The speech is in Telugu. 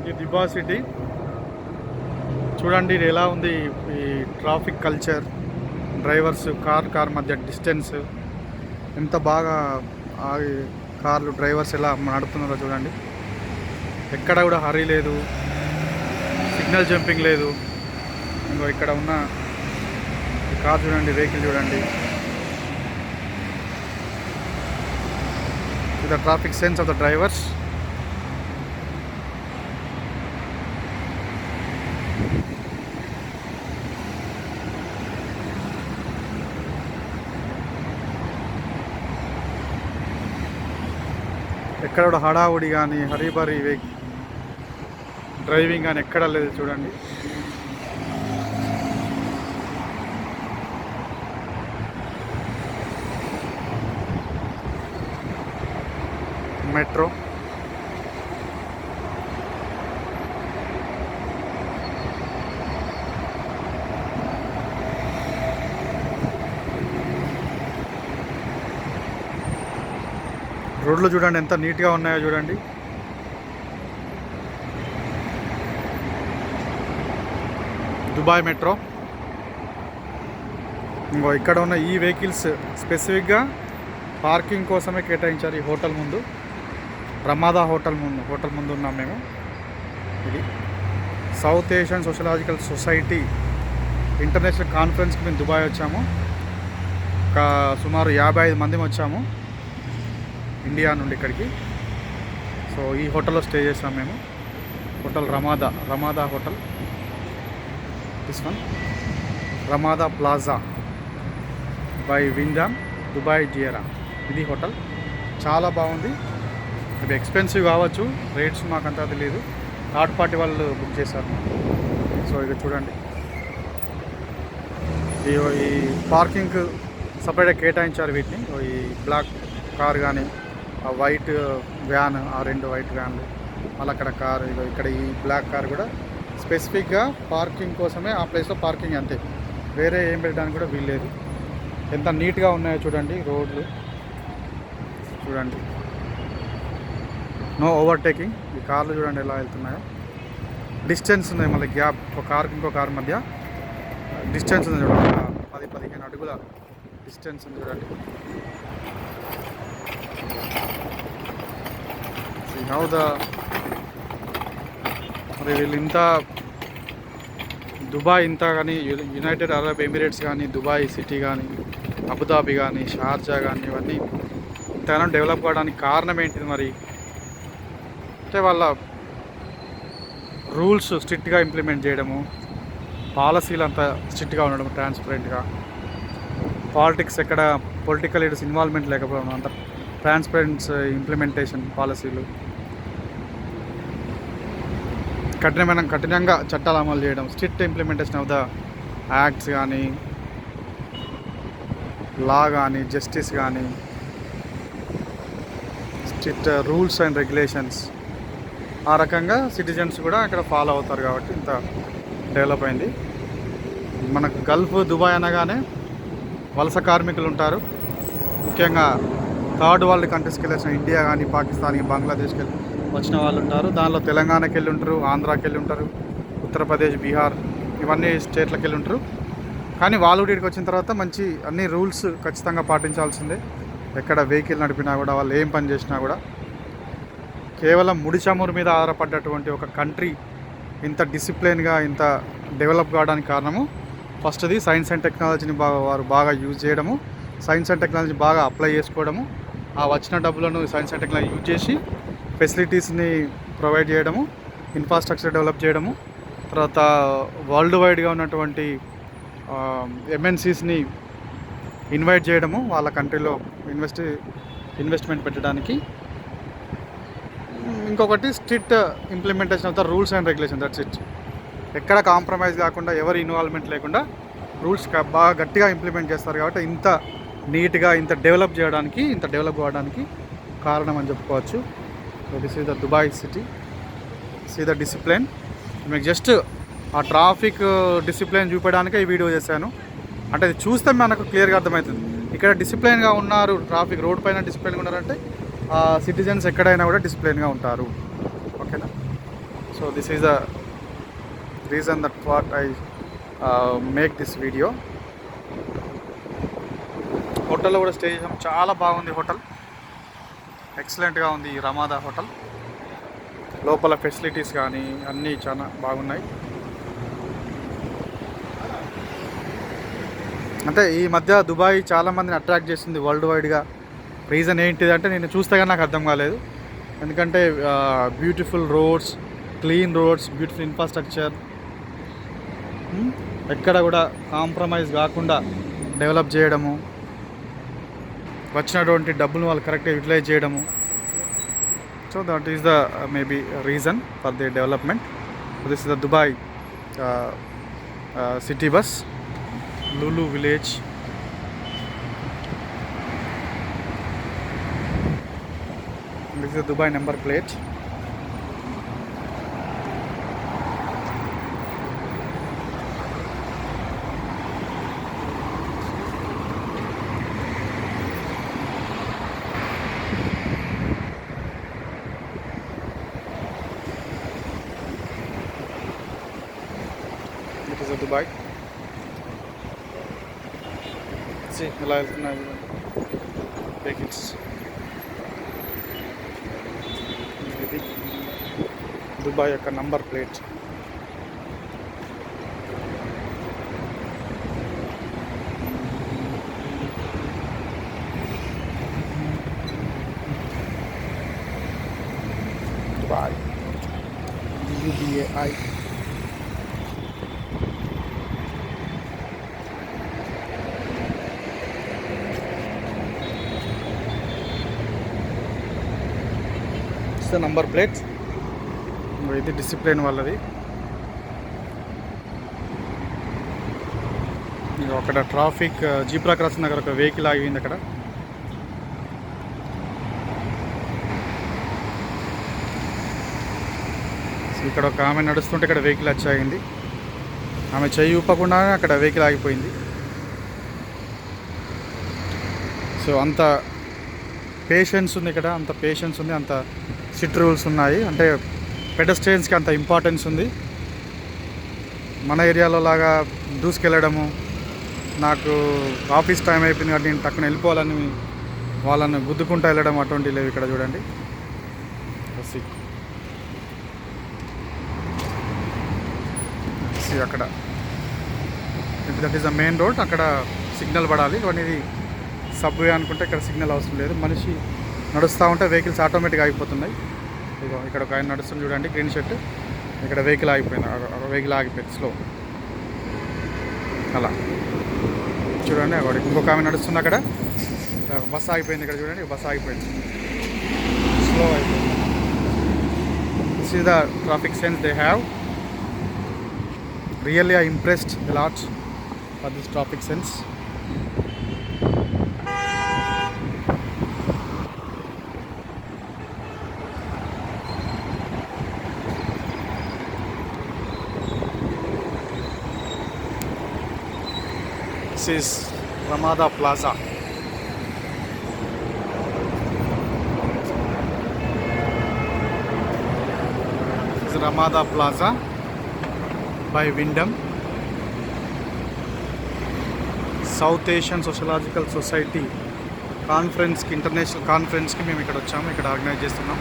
ఇది దిబా సిటీ. చూడండి ఇది ఎలా ఉంది ఈ traffic culture drivers car car మధ్య డిస్టెన్స్. ఎంత బాగా ఆగి కార్లు డ్రైవర్స్ ఎలా నడుపుతున్నారో చూడండి. ఎక్కడ కూడా హరీ లేదు సిగ్నల్ జంపింగ్ లేదు. ఇంకో ఇక్కడ ఉన్న కార్ చూడండి వెహికల్ చూడండి. The traffic sense of the drivers. ఎక్కడ కూడా హడావుడి కానీ హరీబరీ వెహికల్ డ్రైవింగ్ కానీ ఎక్కడ లేదు చూడండి. మెట్రో. రోడ్లు చూడండి ఎంత నీట్గా ఉన్నాయో చూడండి. Dubai metro. ఇంకో ఇక్కడ ఉన్న ఈ వెహికల్స్ స్పెసిఫిక్గా పార్కింగ్ కోసమే కేటాయించారు ఈ హోటల్ ముందు. రమాదా హోటల్ ముందు హోటల్ ముందు ఉన్నాం మేము. ఇది South Asian sociological society international కాన్ఫరెన్స్కి మేము దుబాయ్ వచ్చాము. ఒక సుమారు యాభై ఐదు మంది వచ్చాము. ఇండియా నుండి ఇక్కడికి. సో ఈ హోటల్లో స్టే చేసాం మేము. Hotel Ramada Ramada hotel. This one Ramada Plaza by Wyndham Dubai Deira. ఇది హోటల్. చాలా బాగుంది. ఇది ఎక్స్పెన్సివ్ కావచ్చు. రేట్స్ మాకు అంత తెలియదు థర్డ్ పార్టీ వాళ్ళు బుక్ చేశారు. సో ఇక చూడండి. ఈ పార్కింగ్ సపరేట్గా కేటాయించారు వీటిని. ఈ బ్లాక్ కార్ కానీ ఆ వైట్ వ్యాన్ ఆ రెండు వైట్ వ్యాన్లు మళ్ళీ అక్కడ కార్ ఇక్కడ ఈ బ్లాక్ కార్ కూడా స్పెసిఫిక్గా పార్కింగ్ కోసమే ఆ ప్లేస్లో పార్కింగ్ అంతే. వేరే ఏం పెట్టడానికి కూడా వీల్లేదు. ఎంత నీట్గా ఉన్నాయో చూడండి రోడ్లు. చూడండి. నో ఓవర్టేకింగ్ ఈ కార్లు చూడండి ఎలా వెళ్తున్నాయో. డిస్టెన్స్ ఉంది మళ్ళీ గ్యాప్ ఒక కార్కి ఇంకో కార్ మధ్య. డిస్టెన్స్ ఉంది చూడండి. పది పదిహేను అడుగుల డిస్టెన్స్ ఉంది చూడండి. హౌ ద మరి వీళ్ళు ఇంత దుబాయ్ ఇంత కానీ యునైటెడ్ అరబ్ ఎమిరేట్స్ కానీ దుబాయ్ సిటీ కానీ అబుదాబి కానీ షార్జా కానీ ఇవన్నీ ఇంతగానో డెవలప్ కావడానికి కారణం ఏంటిది మరి? అంటే వాళ్ళ రూల్స్ స్ట్రిక్ట్గా ఇంప్లిమెంట్ చేయడము పాలసీలు అంతా స్ట్రిక్ట్గా ఉండడం ట్రాన్స్పరెంట్గా పాలిటిక్స్ ఎక్కడ పొలిటికల్ లీడర్స్ ఇన్వాల్వ్మెంట్ లేకపోవడం అంత ట్రాన్స్పరెంట్స్ uh, ఇంప్లిమెంటేషన్ పాలసీలు. కఠినమైన కఠినంగా చట్టాలు అమలు చేయడం strict implementation of the acts కానీ లా కానీ జస్టిస్ కానీ స్ట్రిక్ట్ రూల్స్ అండ్ రెగ్యులేషన్స్ ఆ రకంగా సిటిజన్స్ కూడా అక్కడ ఫాలో అవుతారు కాబట్టి ఇంత డెవలప్ అయింది. మనకు గల్ఫ్ దుబాయ్ అనగానే వలస కార్మికులు ఉంటారు. ముఖ్యంగా థర్డ్ వరల్డ్ కంట్రీస్కి వెళ్ళిన ఇండియా కానీ పాకిస్తాన్కి బంగ్లాదేశ్కి వెళ్ళి వచ్చిన వాళ్ళు ఉంటారు. దానిలో తెలంగాణకి వెళ్ళి ఉంటారు ఆంధ్రాకి వెళ్ళి ఉంటారు ఉత్తరప్రదేశ్ బీహార్ ఇవన్నీ స్టేట్లకు వెళ్ళి ఉంటారు. కానీ వాళ్ళు ఇక్కడికి వచ్చిన తర్వాత మంచి అన్ని రూల్స్ ఖచ్చితంగా పాటించాల్సిందే. ఎక్కడ వెహికల్ నడిపినా కూడా వాళ్ళు ఏం పని చేసినా కూడా. కేవలం ముడి చమురు మీద ఆధారపడ్డటువంటి ఒక కంట్రీ ఇంత డిసిప్లిన్గా ఇంత డెవలప్ కావడానికి కారణము ఫస్ట్ది సైన్స్ అండ్ టెక్నాలజీని బాగా వారు బాగా యూజ్ చేయడము సైన్స్ అండ్ టెక్నాలజీ బాగా అప్లై చేసుకోవడము ఆ వచ్చిన డబ్బులను సైన్స్ అండ్ టెక్నాలజీ యూజ్ చేసి ఫెసిలిటీస్ని ప్రొవైడ్ చేయడము ఇన్ఫ్రాస్ట్రక్చర్ డెవలప్ చేయడము తర్వాత వరల్డ్ వైడ్గా ఉన్నటువంటి ఎంఎన్సీస్ని ఇన్వైట్ చేయడము వాళ్ళ కంట్రీలో ఇన్వెస్ట్ ఇన్వెస్ట్మెంట్ పెట్టడానికి. ఇంకొకటి strict implementation of the rules and regulation that's it. ఎక్కడ కాంప్రమైజ్ కాకుండా ఎవరి ఇన్వాల్వ్మెంట్ లేకుండా రూల్స్ బాగా గట్టిగా ఇంప్లిమెంట్ చేస్తారు కాబట్టి ఇంత నీట్గా ఇంత డెవలప్ చేయడానికి ఇంత డెవలప్ కావడానికి కారణం అని చెప్పుకోవచ్చు. This is the Dubai city see the discipline మీకు జస్ట్ ఆ ట్రాఫిక్ డిసిప్లిన్ చూపించడానికే ఈ వీడియో చేశాను. అంటే అది చూస్తే మనకు క్లియర్గా అర్థమవుతుంది. ఇక్కడ డిసిప్లిన్గా ఉన్నారు ట్రాఫిక్ రోడ్ పైన డిసిప్లిన్గా ఉన్నారంటే సిటిజన్స్ ఎక్కడైనా కూడా డిసిప్లిన్గా ఉంటారు. ఓకేనా so this is the reason that what I make this video హోటల్లో కూడా స్టే చేసాం. చాలా బాగుంది హోటల్. ఎక్సలెంట్గా ఉంది ఈ రమాదా హోటల్. లోపల ఫెసిలిటీస్ కానీ అన్నీ చాలా బాగున్నాయి. అంటే ఈ మధ్య దుబాయ్ చాలా మందిని అట్రాక్ట్ చేసింది వరల్డ్ వైడ్గా రీజన్ ఏంటిది అంటే నేను చూస్తే కానీ నాకు అర్థం కాలేదు. ఎందుకంటే beautiful roads clean roads beautiful infrastructure ఎక్కడ కూడా కాంప్రమైజ్ కాకుండా డెవలప్ చేయడము. వచ్చినటువంటి డబ్బులు వాళ్ళు కరెక్ట్గా యూటిలైజ్ చేయడము. So that is the maybe reason for the development this is the Dubai city bus Lulu village this is Dubai number plate it is Dubai C ఎలా వెళ్తున్నాయి వెహికల్స్ ఇది దుబాయ్ యొక్క number plate Dubai యుబిఏఐ it's the number plate ఇది డిసిప్లిన్ వాళ్ళది. అక్కడ ట్రాఫిక్ జీబ్రా క్రాసింగ్ దగ్గర ఒక వెహికల్ ఆగింది అక్కడ. సో ఇక్కడ ఒక ఆమె నడుస్తుంటే ఇక్కడ వెహికల్ వచ్చి ఆగింది. ఆమె చెయ్యి ఊపకుండా అక్కడ వెహికల్ ఆగిపోయింది. సో అంత పేషెన్స్ ఉంది ఇక్కడ అంత పేషెన్స్ ఉంది అంత సిట్ రూల్స్ ఉన్నాయి. అంటే పెడస్ట్రియన్స్కి అంత ఇంపార్టెన్స్ ఉంది. మన ఏరియాలో లాగా దూసుకెళ్ళడము నాకు ఆఫీస్ టైం అయిపోయింది కాబట్టి నేను టక్కున వెళ్ళిపోవాలని వాళ్ళని గుద్దుకుంటూ వెళ్ళడం అటువంటివి లేవు ఇక్కడ చూడండి. See. అక్కడ. That is the main road అక్కడ సిగ్నల్ పడాలి. కానీ ఇది సబ్వే అనుకుంటే ఇక్కడ సిగ్నల్ అవసరం లేదు. మనిషి నడుస్తూ ఉంటే వెహికల్స్ ఆటోమేటిక్గా ఆగిపోతున్నాయి. ఇదిగో ఇక్కడ ఒక ఆయన నడుస్తుంది చూడండి గ్రీన్ షర్ట్ ఇక్కడ వెహికల్ ఆగిపోయింది వెహికల్ ఆగిపోయింది స్లో అలా. చూడండి అక్కడ ఇంకొక ఆమె నడుస్తుంది అక్కడ. బస్ ఆగిపోయింది ఇక్కడ చూడండి బస్ ఆగిపోయింది. స్లో అయిపోయింది. This is the traffic sense they have really I impressed lot for this traffic sense this is Ramada Plaza Ramada Plaza by Wyndham South Asian sociological society కాన్ఫరెన్స్కి international కాన్ఫరెన్స్కి మేము ఇక్కడ వచ్చాము. ఇక్కడ ఆర్గనైజ్ చేస్తున్నాం.